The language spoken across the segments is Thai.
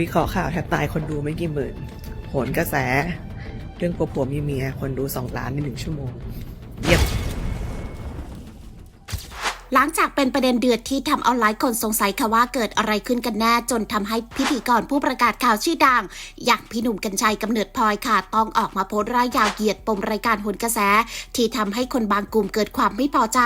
วิเคราะห์ข่าวแทบตายคนดูไม่กี่หมื่น โหนกระแส เรื่องผัวผัวมีเมีย คนดูสองล้านในหนึ่งชั่วโมง หลังจากเป็นประเด็นเดือดที่ทำเอาหลายคนสงสัยค่ะว่าเกิดอะไรขึ้นกันแน่จนทำให้พิธีกรผู้ประกาศข่าวชื่อดัง อย่างพี่หนุ่มกัญชัยกำเนิดพลอยค่ะ ต้องออกมาโพสต์ร่ายยาวเหยียดปมรายการหนกระแส ที่ทำให้คนบางกลุ่มเกิดความไม่พอใจ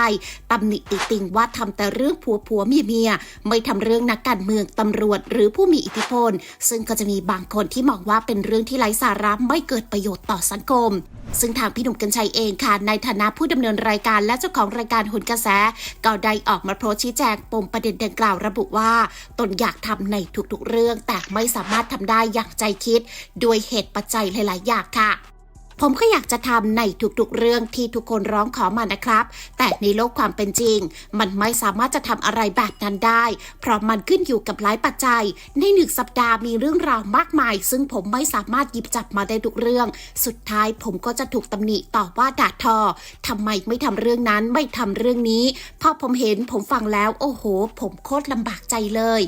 ตำหนิติติงว่าทำแต่เรื่องผัวผัวเมียเมียไม่ทำเรื่องนักการเมืองตำรวจ หรือผู้มีอิทธิพล ซึ่งก็จะมีบางคนที่มองว่าเป็นเรื่องที่ไร้สาระไม่เกิดประโยชน์ต่อสังคม ซึ่งทางพี่หนุ่มกัญชัยเองค่ะในฐานะผู้ดำเนินรายการและเจ้าของรายการหนกระแสก็ได้ออกมาโพสชี้แจงปมประเด็นดังกล่าวระบุว่าตนอยากทำในทุกๆเรื่อง แต่ไม่สามารถทำได้อย่างใจคิด ด้วยเหตุปัจจัยหลายๆอย่างค่ะ ผมก็อยากจะทำในทุกๆเรื่องที่ทุกคนร้องขอมานะครับ แต่ในโลกความเป็นจริง มันไม่สามารถจะทำอะไรแบบนั้นได้ เพราะมันขึ้นอยู่กับหลายปัจจัย ในหนึ่งสัปดาห์มีเรื่องราวมากมาย ซึ่งผมไม่สามารถหยิบจับมาได้ทุกเรื่อง สุดท้ายผมก็จะถูกตำหนิต่อว่าด่าทอทำไมไม่ทำเรื่องนั้นไม่ทำเรื่องนี้พอผมเห็นผมฟังแล้ว โอ้โห ผมโคตรลำบากใจเลย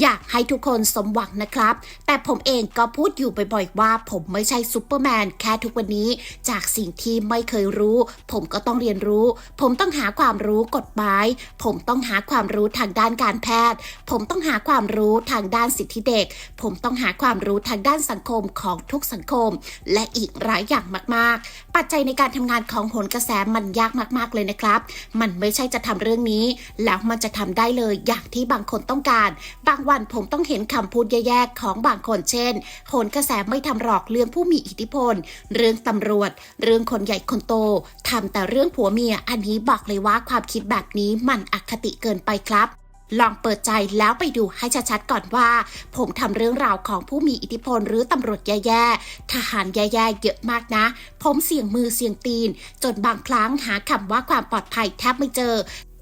อยากให้ทุกคนสมหวังนะครับ แต่ผมเองก็พูดอยู่บ่อยๆว่า ผมไม่ใช่ซูเปอร์แมนแค่ทุกวันนี้ จากสิ่งที่ไม่เคยรู้ ผมก็ต้องเรียนรู้ ผมต้องหาความรู้กฎหมาย ผมต้องหาความรู้ทางด้านการแพทย์ ผมต้องหาความรู้ทางด้านสิทธิเด็ก ผมต้องหาความรู้ทางด้านสังคมของทุกสังคม และอีกหลายอย่างมากๆ ปัจจัยในการทำงานของโหนกระแสมันยากมากๆเลยนะครับ มันไม่ใช่จะทำเรื่องนี้ แล้วมันจะทำได้เลยอย่างที่บางคนต้องการบางวันผมต้องเห็นคำพูดแย่ๆของบางคนเช่นโหนกระแสไม่ทำหรอกเรื่องผู้มีอิทธิพล เรื่องตำรวจ เรื่องคนใหญ่คนโตทำแต่เรื่องผัวเมีย อันนี้บอกเลยว่าความคิดแบบนี้มันอคติเกินไปครับลองเปิดใจแล้วไปดูให้ชัดๆก่อนว่า ผมทำเรื่องราวของผู้มีอิทธิพลหรือตำรวจแย่ๆ ทหารแย่ๆ เยอะมากนะ ผมเสี่ยงมือเสี่ยงตีน จนบางครั้งหาคำว่าความปลอดภัยแทบไม่เจอ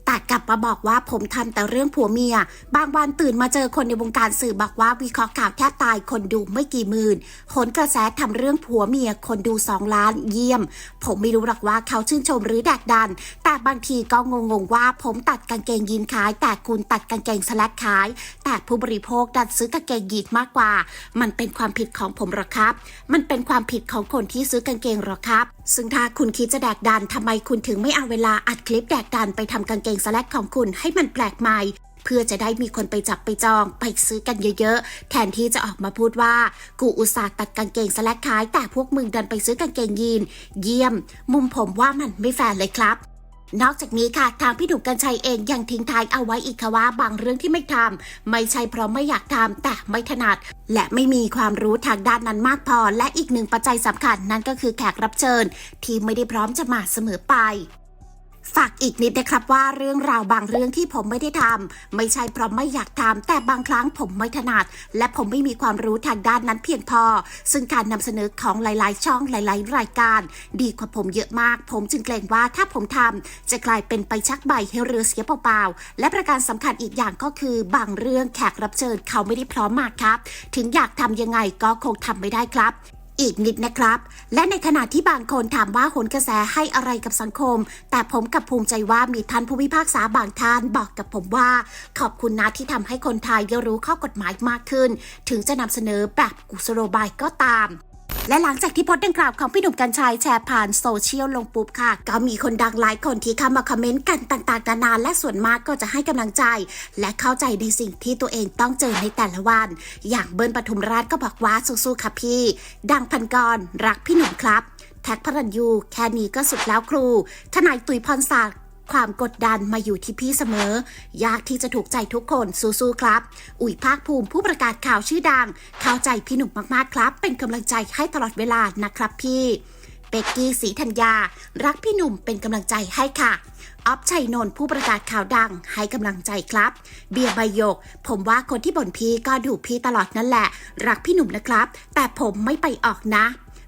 แต่กลับมาบอกว่าผมทำแต่เรื่องผัวเมีย บางวันตื่นมาเจอคนในวงการสื่อบอกว่าวิเคราะห์ข่าวแทบตายคนดูไม่กี่หมื่นโหนกระแสทำเรื่องผัวเมียคนดูสองล้านเยี่ยม ผมไม่รู้หรอกว่าเขาชื่นชมหรือแดกดัน แต่บางทีก็งงๆว่าผมตัดกางเกงยีนขาย แต่คุณตัดกางเกงสแลกขาย แต่ผู้บริโภคดันซื้อกางเกงยีนมากกว่า มันเป็นความผิดของผมหรอครับ มันเป็นความผิดของคนที่ซื้อกางเกงหรอครับซึ่งถ้าคุณคิดจะแดกดันทำไมคุณถึงไม่เอาเวลาอัดคลิปแดกดันไปทำกางเกงสแลกของคุณให้มันแปลกใหม่ เพื่อจะได้มีคนไปจับไปจอง ไปซื้อกันเยอะๆ แทนที่จะออกมาพูดว่า กูอุตส่าห์ตัดกางเกงสแลกขาย แต่พวกมึงดันไปซื้อกางเกงยีน เยี่ยม มุมผมว่ามันไม่แฟร์เลยครับ นอกจากนี้ค่ะทางพี่ดุกกัญชัยเองยังทิ้งท้ายเอาไว้อีกค่ะว่าบางเรื่องที่ไม่ทำไม่ใช่เพราะไม่อยากทำแต่ไม่ถนัด และไม่มีความรู้ทางด้านนั้นมากพอ และอีกหนึ่งปัจจัยสำคัญนั่นก็คือแขกรับเชิญ ที่ไม่ได้พร้อมจะมาเสมอไป ฝากอีกนิดนะครับว่าเรื่องราวบางเรื่องที่ผมไม่ได้ทำไม่ใช่เพราะไม่อยากทำแต่บางครั้งผมไม่ถนัด และผมไม่มีความรู้ทางด้านนั้นเพียงพอ ซึ่งการนำเสนอของหลาย ๆ ช่องหลาย ๆ รายการ ดีกว่าผมเยอะมาก ผมจึงเกรงว่าถ้าผมทำจะกลายเป็นไปชักใบให้เรือเสียเปล่า ๆ และประการสำคัญอีกอย่างก็คือบางเรื่องแขกรับเชิญเขาไม่ได้พร้อมมากครับ ถึงอยากทำยังไงก็คงทำไม่ได้ครับ อีกนิดนะครับ และในขณะที่บางคนถามว่าหนกระแสให้อะไรกับสังคม แต่ผมกับภูมิใจว่ามีท่านผู้พิพากษาบางท่านบอกกับผมว่า ขอบคุณนะที่ทำให้คนไทยได้รู้ข้อกฎหมายมากขึ้น ถึงจะนำเสนอแบบกุศโลบายก็ตาม และหลังจากที่โพสต์ดังกล่าวของพี่หนุ่มกัญชัยแชร์ผ่านโซเชียลลงปุ๊บค่ะ ก็มีคนดังหลายคนที่เข้ามาคอมเมนต์กันต่างๆนานาและส่วนมากก็จะให้กำลังใจ และเข้าใจในสิ่งที่ตัวเองต้องเจอในแต่ละวัน อย่างเบิร์นปทุมราชก็บอกว่าสู้ๆค่ะพี่ ดังพันกรรักพี่หนุ่มครับแท็กพระรัญยู แค่นี้ก็สุดแล้วครู ทนายตุยพรศักดิ์ ความกดดันมาอยู่ที่พี่เสมอ ยากที่จะถูกใจทุกคนสู้ๆครับ อุ๋ยภาคภูมิผู้ประกาศข่าวชื่อดัง เข้าใจพี่หนุ่มมากๆครับ เป็นกำลังใจให้ตลอดเวลานะครับพี่เป็กกี้สีธัญญา รักพี่หนุ่มเป็นกำลังใจให้ค่ะออฟชัยนนท์ผู้ประกาศข่าวดังให้กำลังใจครับ เบียร์ใบยก ผมว่าคนที่บ่นพี่ก็ดูพี่ตลอดนั่นแหละ รักพี่หนุ่มนะครับ แต่ผมไม่ไปออกนะ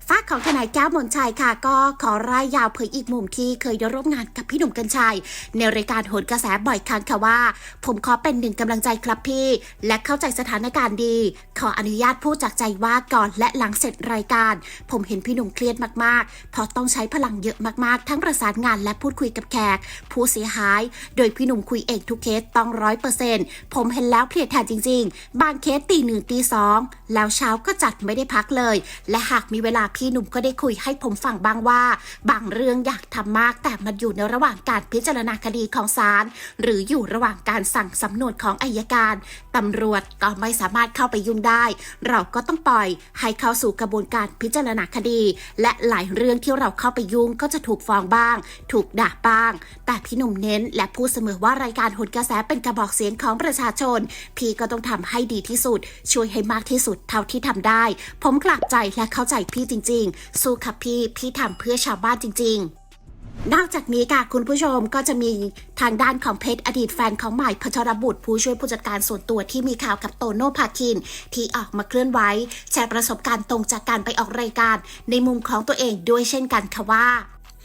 ฝากของทนายแก้วมนชัยค่ะ ก็ขอรายยาวเผยอีกมุมที่เคยได้ร่วมงานกับพี่หนุ่มกัญชัย ในรายการโหนกระแสบ่อยครั้งค่ะว่า ผมขอเป็นหนึ่งกำลังใจครับพี่ และเข้าใจสถานการณ์ดี ขออนุญาตพูดจากใจว่าก่อนและหลังเสร็จรายการ ผมเห็นพี่หนุ่มเครียดมากๆเพราะต้องใช้พลังเยอะมากๆ ทั้งประสานงานและพูดคุยกับแขก ผู้เสียหาย โดยพี่หนุ่มคุยเองทุกเคสต้องร้อยเปอร์เซ็นต์ผมเห็นแล้วเพลียแทนจริง ๆ บางเคสตีหนึ่งตีสองแล้วเช้าก็จัดไม่ได้พักเลย และหากมีเวลาพี่หนุ่มก็ได้คุยให้ผมฟังบ้างว่า บางเรื่องอยากทำมากแต่มันอยู่ในระหว่างการพิจารณาคดีของศาลหรืออยู่ระหว่างการสั่งสำนวนของอายการตำรวจก็ไม่สามารถเข้าไปยุ่งได้ เราก็ต้องปล่อยให้เข้าสู่กระบวนการพิจารณาคดี และหลายเรื่องที่เราเข้าไปยุ่งก็จะถูกฟ้องบ้าง ถูกด่าบ้าง แต่พี่หนุ่มเน้น และพูดเสมอว่ารายการหนกระแสเป็นกระบอกเสียงของประชาชน พี่ก็ต้องทำให้ดีที่สุด ช่วยให้มากที่สุดเท่าที่ทำได้ ผมกลับใจและเข้าใจพี่จริง ๆ สู้ค่ะพี่พี่ทำเพื่อชาวบ้านจริง ๆนอกจากนี้ค่ะคุณผู้ชมก็จะมีทางด้านของเพชรอดีตแฟนของใหม่พัชรบุตรผู้ช่วยผู้จัดการส่วนตัวที่มีข่าวกับโตโน่ภาคิน ที่ออกมาเคลื่อนไหวแชร์ประสบการณ์ตรงจากการไปออกรายการ ในมุมของตัวเองด้วยเช่นกันค่ะว่า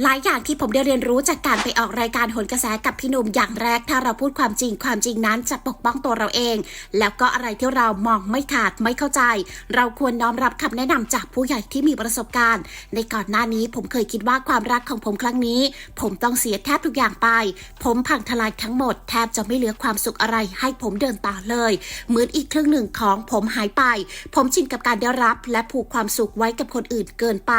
หลายอย่างที่ผมได้เรียนรู้จากการไปออกรายการโหนกระแสกับพี่หนุ่มอย่างแรกถ้าเราพูดความจริงความจริงนั้นจะปกป้องตัวเราเอง แล้วก็อะไรที่เรามองไม่ขาดไม่เข้าใจ เราควรน้อมรับคำแนะนำจากผู้ใหญ่ที่มีประสบการณ์ ในก่อนหน้านี้ผมเคยคิดว่าความรักของผมครั้งนี้ ผมต้องเสียแทบทุกอย่างไป ผมพังทลายทั้งหมดแทบจะไม่เหลือความสุขอะไร ให้ผมเดินต่อเลยเหมือนอีกครึ่งหนึ่งของผมหายไป ผมชินกับการได้รับ และผูกความสุขไว้กับคนอื่นเกินไป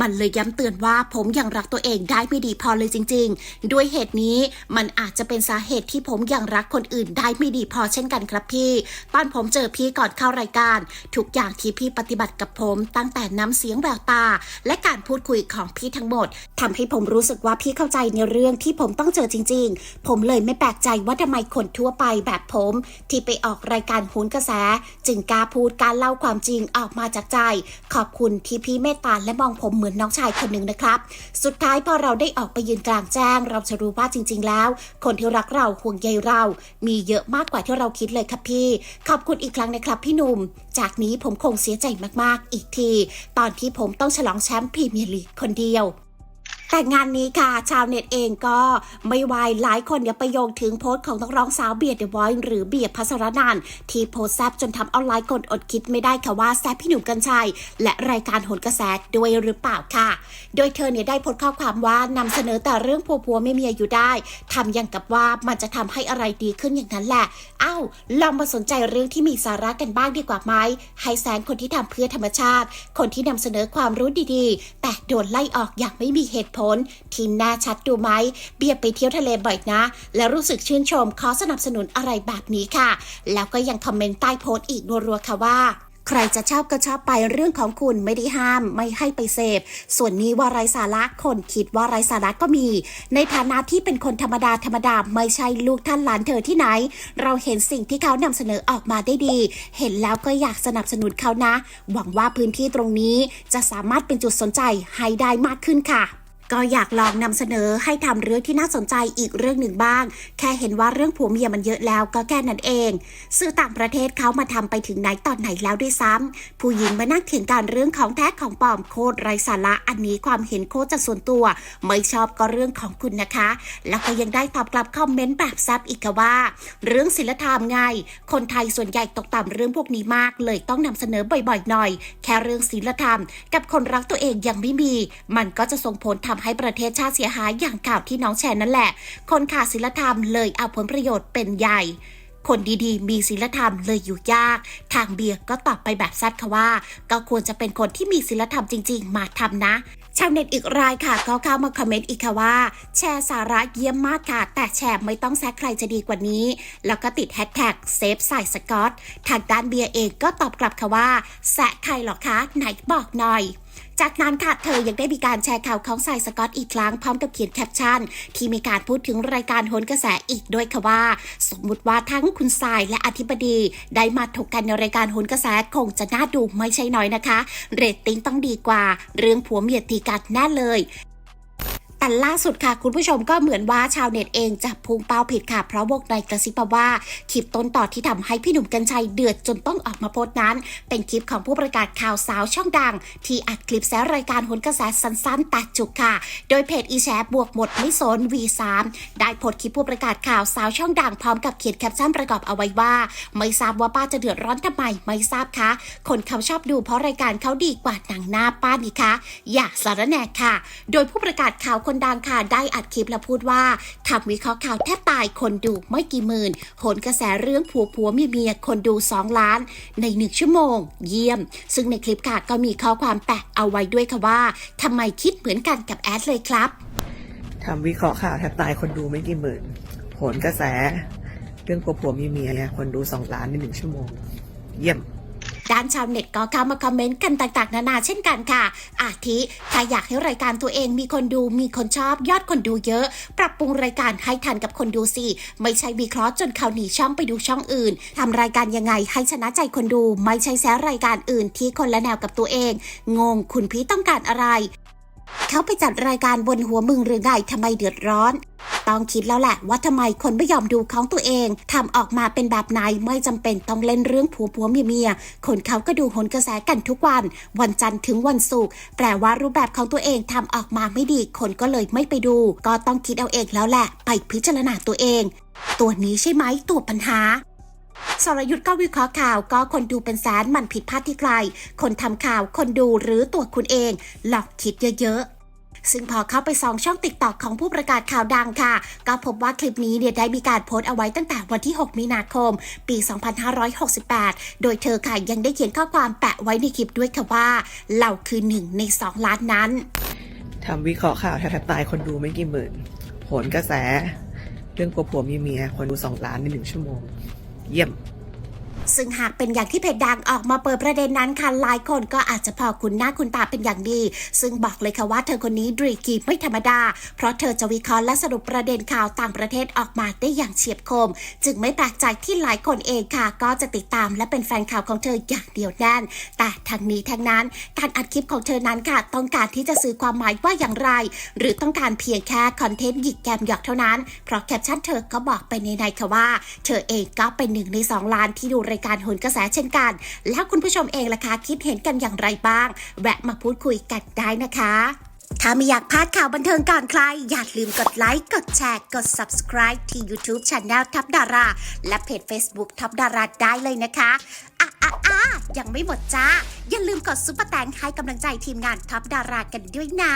มันเลยย้ำเตือนว่าผมยังรักตัวเองได้ไม่ดีพอเลยจริง ๆ ด้วยเหตุนี้มันอาจจะเป็นสาเหตุที่ผมยังรักคนอื่นได้ไม่ดีพอเช่นกันครับพี่ ตอนผมเจอพี่ก่อนเข้ารายการ ทุกอย่างที่พี่ปฏิบัติกับผมตั้งแต่น้ำเสียงแววตา และการพูดคุยของพี่ทั้งหมดทำให้ผมรู้สึกว่าพี่เข้าใจในเรื่องที่ผมต้องเจอจริง ๆ ผมเลยไม่แปลกใจว่าทำไมคนทั่วไปแบบผม ที่ไปออกรายการโหนกระแส จึงกล้าพูดการเล่าความจริงออกมาจากใจ ขอบคุณที่พี่เมตตาและมองผมเหมือนน้องชายคนหนึ่งนะครับ สุดท้าย้ายพอเราได้ออกไปยืนกลางแจ้ง เราจะรู้ว่าจริง ๆ แล้ว คนที่รักเราห่วงใยเรา มีเยอะมากกว่าที่เราคิดเลยครับพี่ ขอบคุณอีกครั้งนะครับพี่หนุ่ม จากนี้ผมคงเสียใจมากๆ อีกที ตอนที่ผมต้องฉลองแชมป์พรีเมียร์ลีกคนเดียว แต่งานนี้ค่ะ ชาวเน็ตเองก็ไม่วายหลายคนเนี่ยไปโยงถึงโพสต์ของนักร้องสาวเบียร์เดอะวอยหรือเบียร์พัสรนันท์ที่โพสต์แซบจนทำเอาหลายคนอดคิดไม่ได้ค่ะว่าแซบพี่หนุ่มกัญชัย และรายการโหนกระแสด้วยหรือเปล่าค่ะ โดยเธอเนี่ยได้โพสต์ข้อความว่านำเสนอแต่เรื่องผัวผัวไม่เมียอยู่ได้ทำอย่างกับว่ามันจะทำให้อะไรดีขึ้นอย่างนั้นแหละเอ้าลองมาสนใจเรื่องที่มีสาระกันบ้างดีกว่าไหมให้แสงคนที่ทำเพื่อธรรมชาติ คนที่นำเสนอความรู้ดีๆ แต่โดนไล่ออกอย่างไม่มีเหตุผล ทีมหน้าชัดดูไหม เบียร์ไปเที่ยวทะเลบ่อยนะ และรู้สึกชื่นชมขอสนับสนุนอะไรแบบนี้ค่ะ แล้วก็ยังคอมเมนต์ใต้โพสต์อีกรัวๆค่ะว่าใครจะชอบก็ชอบไปเรื่องของคุณไม่ได้ห้าม ไม่ให้ไปเสพ ส่วนนี้ว่าไรสาระคนคิดว่าไรสาระก็มี ในฐานะที่เป็นคนธรรมดาธรรมดาไม่ใช่ลูกท่านหลานเธอที่ไหน เราเห็นสิ่งที่เขานำเสนอออกมาได้ดี เห็นแล้วก็อยากสนับสนุนเขานะ หวังว่าพื้นที่ตรงนี้จะสามารถเป็นจุดสนใจให้ได้มากขึ้นค่ะ ก็อยากลองนำเสนอให้ทำเรื่องที่น่าสนใจอีกเรื่องหนึ่งบ้าง แค่เห็นว่าเรื่องผัวเมียมันเยอะแล้วก็แค่นั้นเอง สื่อต่างประเทศเขามาทำไปถึงไหนตอนไหนแล้วด้วยซ้ำผู้หญิงมานั่งเถียงกันเรื่องของแท้ของปลอมโคตรไร้สาระอันนี้ความเห็นโคตรจากส่วนตัว ไม่ชอบก็เรื่องของคุณนะคะ แล้วก็ยังได้ตอบกลับคอมเมนต์แบบแซบอีกว่า เรื่องศิลธรรมไงคนไทยส่วนใหญ่ตกต่ำเรื่องพวกนี้มาก เลยต้องนำเสนอบ่อยๆหน่อย แค่เรื่องศิลธรรม กับคนรักตัวเองยังไม่มี มันก็จะส่งผลทำให้ประเทศชาติเสียหายอย่างข่าวที่น้องแชร์นั่นแหละ คนขาดศิลธรรมเลยเอาผลประโยชน์เป็นใหญ่คนดีๆ มีศีลธรรมเลยอยู่ยาก ทางเบียร์ก็ตอบไปแบบซัดค่ะว่า ก็ควรจะเป็นคนที่มีศีลธรรมจริง ๆ มาทำนะ ชาวเน็ตอีกรายค่ะก็เข้ามาคอมเมนต์อีกค่ะว่า แชร์สาระเยี่ยมมากค่ะ แต่แชร์ไม่ต้องแซะใครจะดีกว่านี้ แล้วก็ติดแฮชแท็กเซฟใส่สกอตทางด้านเบียร์เองก็ตอบกลับค่ะว่าแซะใครหรอคะไหนบอกหน่อย จากนั้นค่ะเธอยังได้มีการแชร์ข่าวของสายสกอตอีกครั้งพร้อมกับเขียนแคปชั่น ที่มีการพูดถึงรายการโหนกระแสอีกด้วยค่ะว่า สมมุติว่าทั้งคุณสายและอธิบดี ได้มาถกกันในรายการโหนกระแสคงจะน่าดูไม่ใช่น้อยนะคะ เรตติ้งต้องดีกว่า เรื่องผัวเมียตีกันแน่เลย แต่ล่าสุดค่ะ คุณผู้ชมก็เหมือนว่าชาวเน็ตเองจะพุ่งเป้าผิดค่ะ เพราะวงในกระซิบว่าคลิปต้นต่อที่ทำให้พี่หนุ่มกัญชัยเดือดจนต้องออกมาโพสต์นั้น เป็นคลิปของผู้ประกาศข่าวสาวช่องดัง ที่อัดคลิปแซะรายการหนกระแสสั้นๆแต่จุกค่ะ โดยเพจอีแชบวกหมดไม่สน V3 ได้โพสต์คลิปผู้ประกาศข่าวสาวช่องดังพร้อมกับเขียนแคปชั่นประกอบเอาไว้ว่า ไม่ทราบว่าป้าจะเดือดร้อนทำไมไม่ทราบคะคนเขาชอบดูเพราะรายการเขาดีกว่าหนังหน้าป้านี่คะอย่าสารแหนกค่ะ โดยผู้ประกาศข่าวคนดังค่ะได้อัดคลิปและพูดว่าทำวิเคราะห์ข่าวแทบตายคนดูไม่กี่หมื่นโหนกระแสเรื่องผัวผัวเมียเมียคนดู 2 ล้าน ในหนึ่งชั่วโมง เยี่ยม ซึ่งในคลิปค่ะก็มีข้อความแปะเอาไว้ด้วยค่ะว่าทำไมคิดเหมือนกันกับแอดเลยครับทำวิเคราะห์ข่าวแทบตายคนดูไม่กี่หมื่นโหนกระแส เรื่องผัวผัวเมียเมียคนดูสองล้านในหนึ่งชั่วโมง เยี่ยม ด้านชาวเน็ตก็เข้ามาคอมเมนต์กันต่างๆ นานาเช่นกันค่ะ อาทิถ้าอยากให้รายการตัวเองมีคนดูมีคนชอบยอดคนดูเยอะ ปรับปรุงรายการให้ทันกับคนดูสิ ไม่ใช่วิเคราะห์จนเขาหนีช่องไปดูช่องอื่นทำรายการยังไงให้ชนะใจคนดู ไม่ใช่แซรายการอื่นที่คนละแนวกับตัวเอง งงคุณพี่ต้องการอะไร เขาไปจัดรายการบนหัวมึงหรือไงทำไมเดือดร้อน ต้องคิดแล้วแหละว่าทำไมคนไม่ยอมดูของตัวเองทำออกมาเป็นแบบไหนไม่จำเป็นต้องเล่นเรื่องผัวผัวเมียเมียคนเขาก็ดูหนกระแสกันทุกวัน วันจันทร์ถึงวันศุกร์แปลว่ารูปแบบของตัวเองทำออกมาไม่ดี คนก็เลยไม่ไปดู ก็ต้องคิดเอาเองแล้วแหละ ไปพิจารณาตัวเอง ตัวนี้ใช่ไหมตัวปัญหา สรยุทธ์ก็วิเคราะห์ข่าวก็คนดูเป็นแสนมันผิดพลาดที่ใคร คนทำข่าวคนดูหรือตัวคุณเอง หลองคิดเยอะๆซึ่งพอเข้าไปสองช่องติ๊กตอกของผู้ประกาศข่าวดังค่ะ ก็พบว่าคลิปนี้เนี่ยได้มีการโพสต์เอาไว้ตั้งแต่วันที่ 6 มีนาคม ปี 2568 โดยเธอค่ะยังได้เขียนข้อความแปะไว้ในคลิปด้วยค่ะว่า เราคือหนึ่งใน 2 ล้านนั้นทำวิเคราะห์ข่าวแทบตายคนดูไม่กี่หมื่นโหนกระแส เรื่องผัวผัวมีเมียคนดูสองล้านในหนึ่งชั่วโมง เยี่ยม ซึ่งหากเป็นอย่างที่เพจดังออกมาเปิดประเด็นนั้นค่ะหลายคนก็อาจจะพอคุณหน้าคุณตาเป็นอย่างดี ซึ่งบอกเลยค่ะว่าเธอคนนี้ดรีกีไม่ธรรมดา เพราะเธอจะวิเคราะห์และสรุปประเด็นข่าวต่างประเทศออกมาได้อย่างเฉียบคม จึงไม่แปลกใจที่หลายคนเองค่ะ ก็จะติดตามและเป็นแฟนข่าวของเธออย่างเดียวแน่น แต่ทั้งนี้ทั้งนั้นการอัดคลิปของเธอนั้นค่ะ ต้องการที่จะสื่อความหมายว่าอย่างไร หรือต้องการเพียงแค่คอนเทนต์หยิกแกมหยอกเท่านั้น เพราะแคปชั่นเธอก็บอกไปในในค่ะว่า เธอเองก็เป็นหนึ่งในสองล้านที่ดูรายการโหนกระแสเช่นกัน แล้วคุณผู้ชมเองล่ะคะคิดเห็นกันอย่างไรบ้าง แวะมาพูดคุยกันได้นะคะถ้าไม่อยากพลาดข่าวบันเทิงก่อนใคร อย่าลืมกดไลค์ กดแชร์ กด subscribe ที่ YouTube Channel ทับดารา และเพจ Facebook ทับดาราได้เลยนะคะอะอะอะยังไม่หมดจ้า อย่าลืมกดซุปเปอร์แตงให้กำลังใจทีมงานทับดารากันด้วยนะ